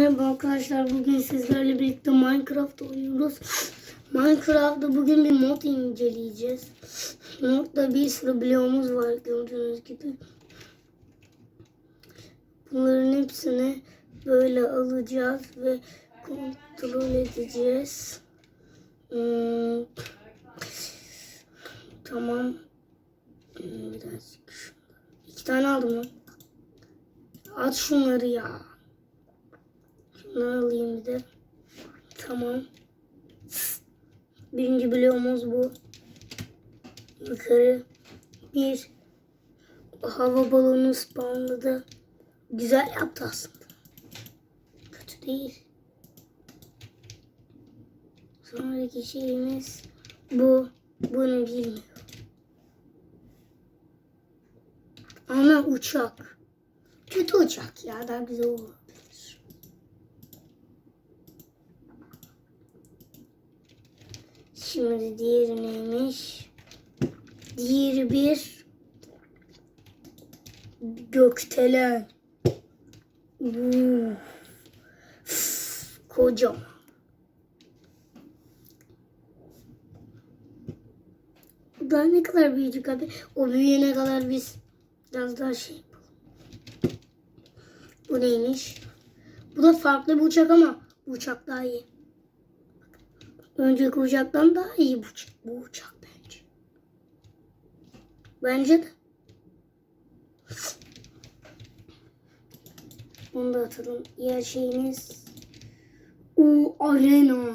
Merhaba arkadaşlar bugün sizlerle birlikte Minecraft oynuyoruz. Minecraft'ta bugün bir mod inceleyeceğiz. Modda bir sürü bloğumuz var gördüğünüz gibi. Bunların hepsini böyle alacağız ve kontrol edeceğiz. Hmm. Tamam. Hmm, Birazcık. İki tane aldım lan. At şunları ya. Şunları alayım bir de. Tamam. Birinci bloğumuz bu. Yukarı bir hava balonu spawnladı. Güzel yaptı aslında. Kötü değil. Sonraki şeyimiz bu. Bunu bilmiyorum. Ama uçak. Kötü uçak ya. Daha güzel olabilir. Şimdi diğeri neymiş? Diğeri bir. Üf, Kocaman. Daha ne kadar büyüyecek abi? O büyüyene kadar biz biraz daha şey yapalım. Bu neymiş? Bu da farklı bir uçak ama uçak daha iyi. Önceki uçaktan daha iyi bu, uçak- bu uçak bence. Bence de. Onu da atalım. Diğer şeyimiz o arena.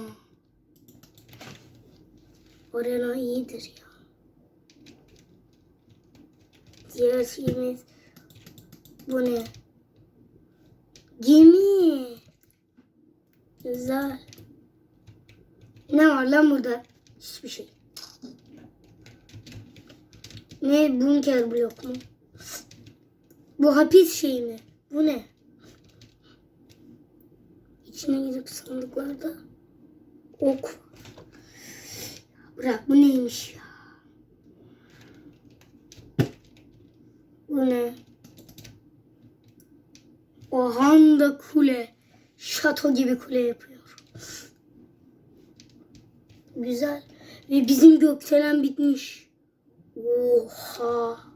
Arena iyidir ya. Diğer şeyimiz bu ne? Gemi. Güzel. Ne var lan burada? Hiçbir şey. Ne bunker blok mu? Bu hapis şey mi? Bu ne? İçine gidip sandıklarda ok. Bırak bu neymiş ya? Bu ne? Ohanda kule. Şato gibi kule yapıyor. Güzel. Ve bizim gökdelen bitmiş. Oha.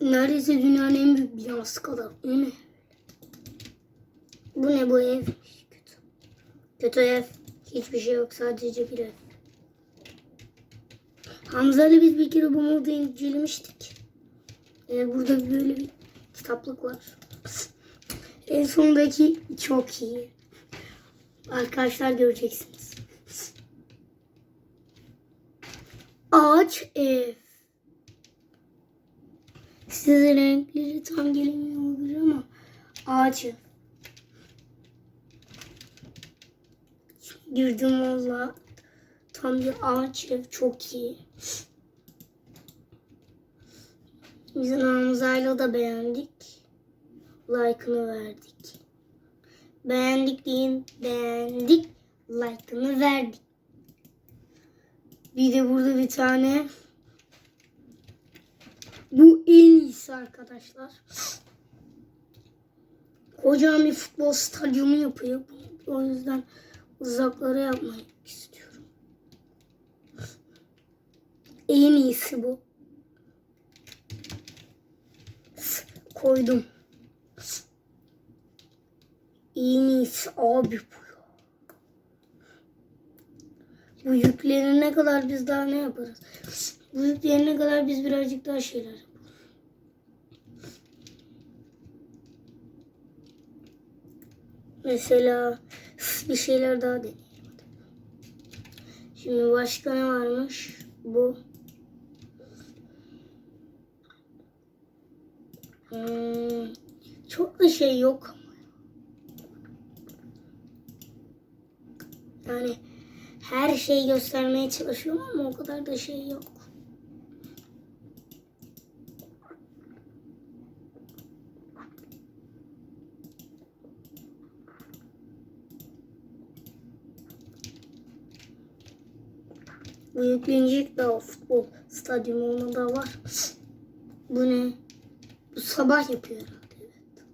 Neredeyse dünyanın en büyük binası kadar. O ne? Bu ne bu ev? Kötü. Kötü ev. Hiçbir şey yok. Sadece bir ev. Hamza ile biz bir kere bu modu incelemiştik. Ee, burada böyle bir kitaplık var. En sondaki çok iyi. Arkadaşlar göreceksiniz. Ağaç ev. Size renkleri tam gelemiyor ama ağaç ev. Girdim valla. Tam bir ağaç ev çok iyi. Biz Hamza'yla da beğendik. Like'ını verdik. Beğendik deyin. Beğendik. Like'ını verdik. Bir de burada bir tane bu en iyisi arkadaşlar. Kocaman bir futbol stadyumu yapıyor. O yüzden uzaklara yapmayı istiyorum. En iyisi bu. Koydum. En iyisi abi bu. Bu yüklenene kadar biz daha ne yaparız? Bu yüklenene kadar biz birazcık daha şeyler. Mesela bir şeyler daha deneyelim. Şimdi başka ne varmış? Bu. Hmm, çok da şey yok ama. Yani her şeyi göstermeye çalışıyorum ama o kadar da şey yok. Bu yüklenecek daha futbol stadyumu ona da var. Bu ne? Bu sabah yapıyor herhalde. Evet.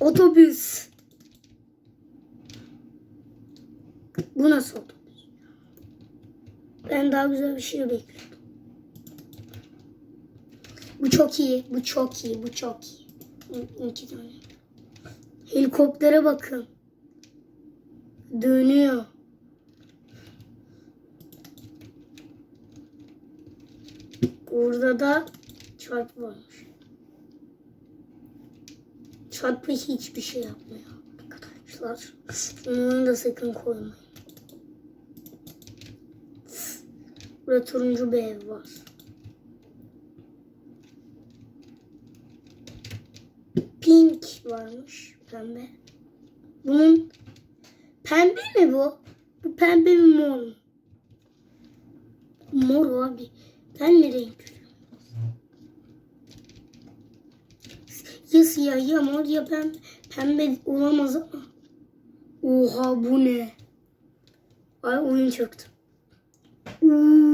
Otobüs. Bu nasıl otobüs? Ben daha güzel bir şey bekliyordum. Bu çok iyi. Bu çok iyi. Bu çok iyi. İki tane. Helikoptere bakın. Dönüyor. Burada da çarpı varmış. Çarpı hiçbir şey yapmıyor arkadaşlar. Bunu da sakın koymayın. Burada turuncu bir ev var. Pink varmış. Pembe. Bunun pembe mi bu? Bu pembe mi mor? Mor abi. Ben mi renk? Ya siyah ya mor ya pembe. Pembe olamaz ama. Oha bu ne? Ay oyun çöktü. Uf.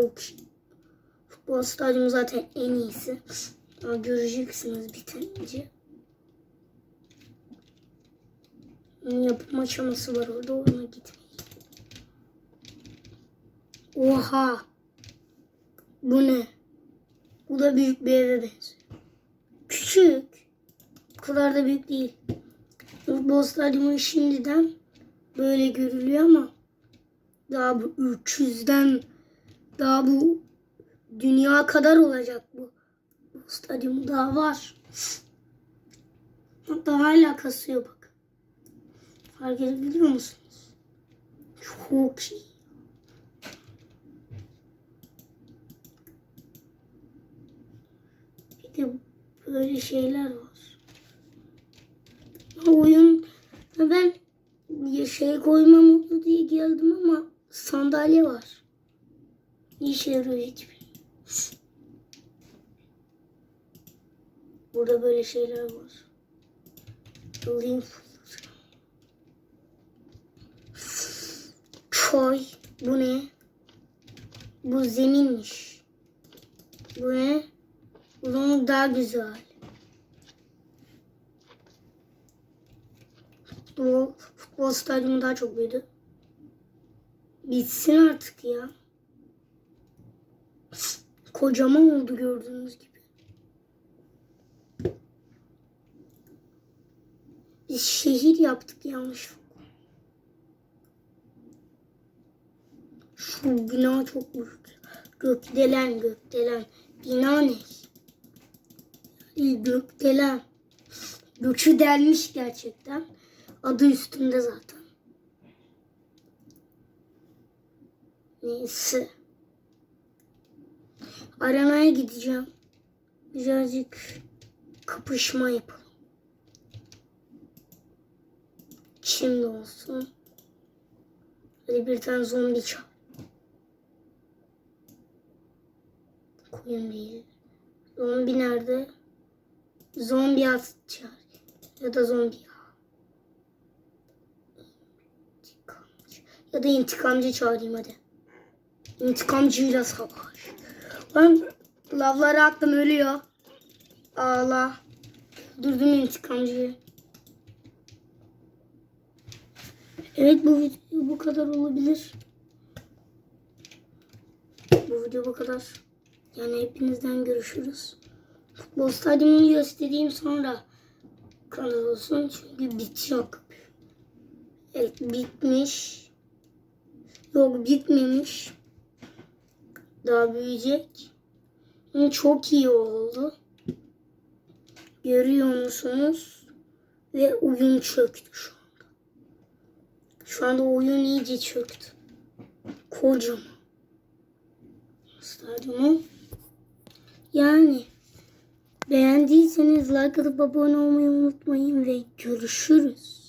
Çok. Futbol stadyumu zaten en iyisi. Ama göreceksiniz bitince. Yapım aşaması var orada ona gitmeyin. Oha. Bu ne? Bu da büyük bir eve benziyor. Küçük. Bu kadar da büyük değil. Futbol stadyumu şimdiden böyle görülüyor ama daha bu 300'den daha bu dünya kadar olacak bu. Stadyum daha var. Hatta hala kasıyor bak. Fark edebiliyor musunuz? Çok iyi. Bir de böyle şeyler var. Oyun ben şey koyma mutlu diye geldim ama sandalye var. Hiç bilmiyorum. Burada böyle şeyler var. Alayım. Çay. Bu ne? Bu zeminmiş. Bu ne? Bunun daha güzel. Futbol, futbol stadyumu daha çok büyüdü. Bitsin artık ya. Kocaman oldu gördüğünüz gibi. Biz şehir yaptık yanlış. Şu bina çok büyük. Gökdelen gökdelen. Bina ne? Gökdelen. Göçü delmiş gerçekten. Adı üstünde zaten. Neyse. Arenaya gideceğim. Birazcık kapışma yapalım. Şimdi olsun. Hadi bir tane zombi çağır. Koyun değil. Zombi nerede? Zombi at çağır. Ya da zombi. Ya da intikamcı çağırayım hadi. İntikamcıyla savaş. Ben lavlara attım ölüyor. Ağla. Durdum intikamcıyı. Evet bu video bu kadar olabilir. Bu video bu kadar. Yani hepinizden görüşürüz. Futbol stadyumunu göstereyim sonra kanal olsun. Çünkü bitiyor. Evet bitmiş. Yok bitmemiş. Daha büyüyecek. Ama Çok iyi oldu. Görüyor musunuz? Ve oyun çöktü şu anda. Şu anda oyun iyice çöktü. Kocaman. Stadyumu. Yani beğendiyseniz like atıp abone olmayı unutmayın ve görüşürüz.